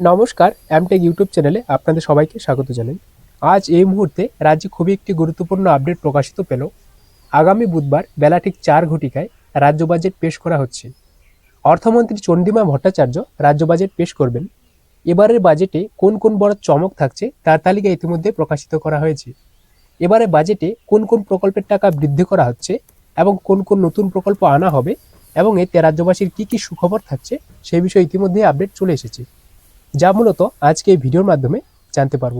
নমস্কার Amtech YouTube চ্যানেলে আপনাদের সবাইকে স্বাগত জানাই। আজ এই মুহূর্তে রাজ্যে খুবই একটি গুরুত্বপূর্ণ আপডেট প্রকাশিত পেল। আগামী বুধবার বেলা ঠিক চার ঘটিকায় রাজ্য বাজেট পেশ করা হচ্ছে। অর্থমন্ত্রী চন্ডিমা ভট্টাচার্য রাজ্য বাজেট পেশ করবেন। এবারের বাজেটে কোন কোন বড় চমক থাকছে তার তালিকা ইতিমধ্যে প্রকাশিত করা হয়েছে। এবারে বাজেটে কোন কোন প্রকল্পের টাকা বৃদ্ধি করা হচ্ছে এবং কোন কোন নতুন প্রকল্প আনা হবে এবং এতে রাজ্যবাসীর কি কি সুখবর থাকছে সেই বিষয়ে ইতিমধ্যে আপডেট চলে এসেছে। যা মূলত আজকে এই ভিডিওর মাধ্যমে জানতে পারব।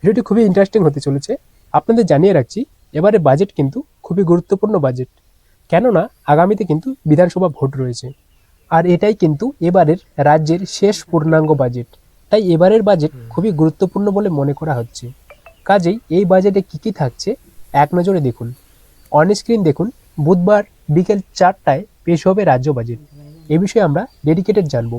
ভিডিওটি খুবই ইন্টারেস্টিং হতে চলেছে। আপনাদের জানিয়ে রাখছি এবারে বাজেট কিন্তু খুবই গুরুত্বপূর্ণ বাজেট কেননা আগামীতে কিন্তু বিধানসভা ভোট রয়েছে। আর এটাই কিন্তু এবারের রাজ্যের শেষ পূর্ণাঙ্গ বাজেট তাই এবারের বাজেট খুবই গুরুত্বপূর্ণ বলে মনে করা হচ্ছে। কাজেই এই বাজেটে কী কী থাকছে এক নজরে দেখুন। অন স্ক্রিন দেখুন বুধবার বিকেল চারটায় পেশ হবে রাজ্য বাজেট এ বিষয়ে আমরা ডেডিকেটেড জানব।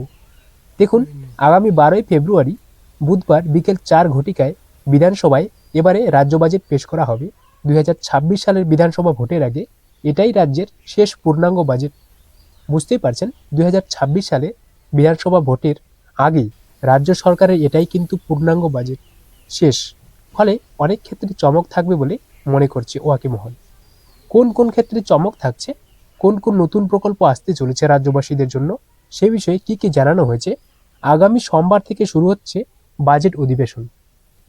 দেখুন, আগামী বারোই ফেব্রুয়ারি, বুধবার বিকেল চার ঘটিকায় বিধানসভায় এবারে রাজ্য বাজেট পেশ করা হবে। দুই হাজার ছাব্বিশ সালের বিধানসভা ভোটের আগে এটাই রাজ্যের শেষ পূর্ণাঙ্গ বাজেট। বুঝতেই পারছেন, দুই হাজার ছাব্বিশ সালে বিধানসভা ভোটের আগেই রাজ্য সরকারের এটাই কিন্তু পূর্ণাঙ্গ বাজেট শেষ। ফলে অনেক ক্ষেত্রে চমক থাকবে বলে মনে করছে ওয়াকিমহল কোন কোন ক্ষেত্রে চমক থাকছে, কোন কোন নতুন প্রকল্প আসতে চলেছে রাজ্যবাসীদের জন্য, সে বিষয়ে কি কি জানানো হয়েছে আগামী সোমবার থেকে শুরু হচ্ছে বাজেট অধিবেশন।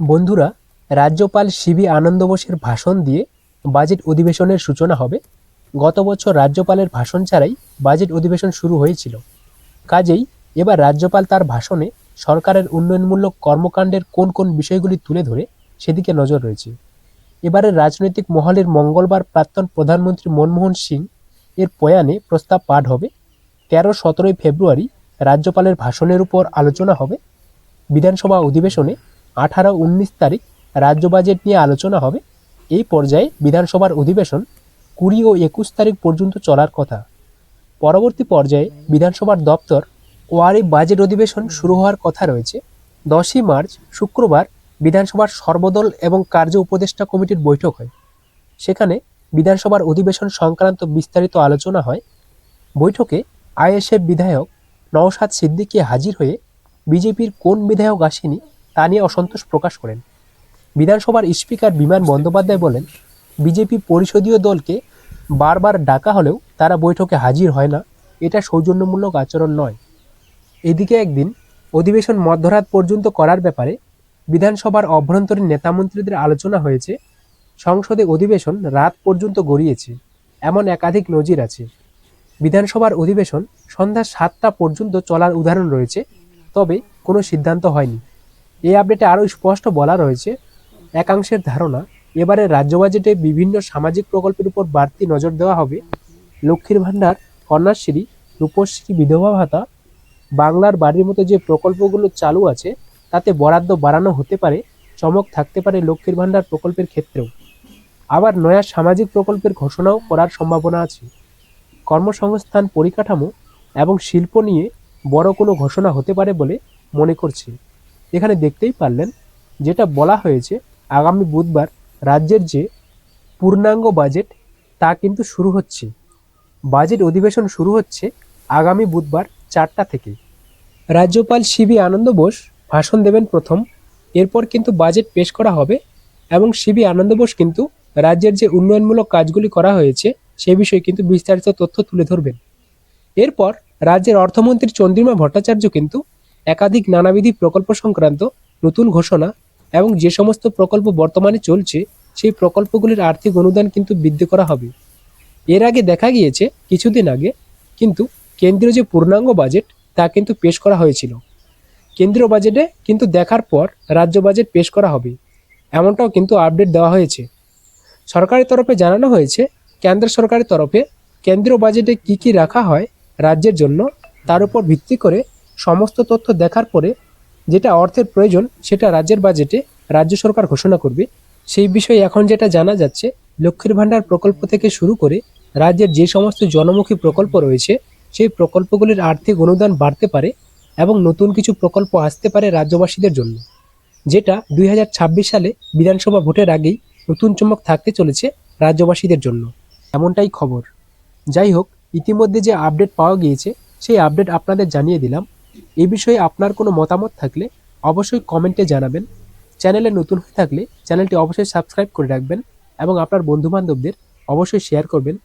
বন্ধুরা, রাজ্যপাল সিবি আনন্দ বোসের ভাষণ দিয়ে বাজেট অধিবেশনের সূচনা হবে। গত বছর রাজ্যপালের ভাষণ ছাড়াই বাজেট অধিবেশন শুরু হয়েছিল। কাজেই এবার রাজ্যপাল তার ভাষণে সরকারের উন্নয়নমূলক কর্মকাণ্ডের কোন কোন বিষয়গুলি তুলে ধরে সেদিকে নজর রয়েছে। এবারের রাজনৈতিক মহলের মঙ্গলবার প্রাক্তন প্রধানমন্ত্রী মনমোহন সিং এর প্রয়াণে প্রস্তাব পাঠ হবে। তেরো সতেরোই ফেব্রুয়ারি রাজ্যপালের ভাষণের উপর আলোচনা হবে। বিধানসভা অধিবেশনে আঠারো উনিশ তারিখ রাজ্য বাজেট নিয়ে আলোচনা হবে। এই পর্যায়ে বিধানসভার অধিবেশন কুড়ি ও একুশ তারিখ পর্যন্ত চলার কথা। পরবর্তী পর্যায়ে বিধানসভার দপ্তর ওয়ারি বাজেট অধিবেশন শুরু হওয়ার কথা রয়েছে। দশই মার্চ শুক্রবার বিধানসভার সর্বদল এবং কার্য উপদেষ্টা কমিটির বৈঠক হয়। সেখানে বিধানসভার অধিবেশন সংক্রান্ত বিস্তারিত আলোচনা হয়। বৈঠকে আইএসএফ বিধায়ক নওশাদ সিদ্দিকী হাজির হয়ে বিজেপির কোন বিধায়ক আসেনি তা নিয়ে অসন্তোষ প্রকাশ করেন। বিধানসভার স্পিকার বিমান বন্দ্যোপাধ্যায় বলেন, বিজেপি পরিষদীয় দলকে বারবার ডাকা হলেও তারা বৈঠকে হাজির হয় না, এটা সৌজন্যমূলক আচরণ নয়। এদিকে একদিন অধিবেশন মধ্যরাত পর্যন্ত করার ব্যাপারে বিধানসভার অভ্যন্তরীণ নেতামন্ত্রীদের আলোচনা হয়েছে, সংসদে অধিবেশন রাত পর্যন্ত গড়িয়েছে, এমন একাধিক নজির আছে। বিধানসভার অধিবেশন সন্ধ্যা সাতটা পর্যন্ত চলার উদাহরণ রয়েছে, তবে কোনো সিদ্ধান্ত হয়নি। এই আপডেটে আরও স্পষ্ট বলা রয়েছে, একাংশের ধারণা এবারে রাজ্য বাজেটে বিভিন্ন সামাজিক প্রকল্পের উপর বাড়তি নজর দেওয়া হবে। লক্ষ্মীর ভাণ্ডার, কন্যাশ্রী, রূপশ্রী, বিধবা ভাতা, বাংলার বাড়ির মতো যে প্রকল্পগুলো চালু আছে, তাতে বরাদ্দ বাড়ানো হতে পারে, চমক থাকতে পারে লক্ষ্মীর ভাণ্ডার প্রকল্পের ক্ষেত্রেও। আবার নয়া সামাজিক প্রকল্পের ঘোষণাও করার সম্ভাবনা আছে। কর্মসংস্থান পরিকাঠামো এবং শিল্প নিয়ে বড় কোনো ঘোষণা হতে পারে বলে মনে করছি। এখানে দেখতেই পারলেন যেটা বলা হয়েছে, আগামী বুধবার রাজ্যের যে পূর্ণাঙ্গ বাজেট তা কিন্তু শুরু হচ্ছে। বাজেট অধিবেশন শুরু হচ্ছে আগামী বুধবার চারটা থেকে। রাজ্যপাল সিবি আনন্দ বোস ভাষণ দেবেন প্রথম। এরপর কিন্তু বাজেট পেশ করা হবে এবং সিবি আনন্দ বোস কিন্তু রাজ্যের যে উন্নয়নমূলক কাজগুলি করা হয়েছে সে বিষয়ে কিন্তু বিস্তারিত তথ্য তুলে ধরবেন। এরপর রাজ্যের অর্থমন্ত্রী চন্দ্রিমা ভট্টাচার্য কিন্তু একাধিক নানাবিধি প্রকল্প সংক্রান্ত নতুন ঘোষণা এবং যে সমস্ত প্রকল্প বর্তমানে চলছে, সেই প্রকল্পগুলির আর্থিক অনুদান কিন্তু বৃদ্ধি করা হবে। এর আগে দেখা গিয়েছে, কিছুদিন আগে কিন্তু কেন্দ্রীয় যে পূর্ণাঙ্গ বাজেট, তা কিন্তু পেশ করা হয়েছিল। কেন্দ্রীয় বাজেটে কিন্তু দেখার পর রাজ্য বাজেট পেশ করা হবে। এমনটাও কিন্তু আপডেট দেওয়া হয়েছে। সরকারের তরফে জানানো হয়েছে কেন্দ্র সরকারের তরফে কেন্দ্রীয় বাজেটে কি কি রাখা হয় রাজ্যের জন্য, তার উপর ভিত্তি করে সমস্ত তথ্য দেখার পরে যেটা অর্থের প্রয়োজন সেটা রাজ্যের বাজেটে রাজ্য সরকার ঘোষণা করবে। সেই বিষয়ে এখন যেটা জানা যাচ্ছে, লক্ষ্মীর ভাণ্ডার প্রকল্প থেকে শুরু করে রাজ্যের যে সমস্ত জনমুখী প্রকল্প রয়েছে, সেই প্রকল্পগুলির আর্থিক অনুদান বাড়তে পারে এবং নতুন কিছু প্রকল্প আসতে পারে রাজ্যবাসীদের জন্য, যেটা দুই হাজার ছাব্বিশ সালে বিধানসভা ভোটের আগেই নতুন চমক থাকতে চলেছে রাজ্যবাসীদের জন্য। এমনটাই খবর। যাই হোক ইতিমধ্যে যে আপডেট পাওয়া গিয়েছে, সেই আপডেট আপনাদের জানিয়ে দিলাম। এ বিষয়ে আপনার কোনো মতামত থাকলে অবশ্যই কমেন্টে জানাবেন। চ্যানেলে নতুন হয়ে থাকলে চ্যানেলটি অবশ্যই সাবস্ক্রাইব করে রাখবেন এবং আপনার বন্ধুবান্ধবদের অবশ্যই শেয়ার করবেন।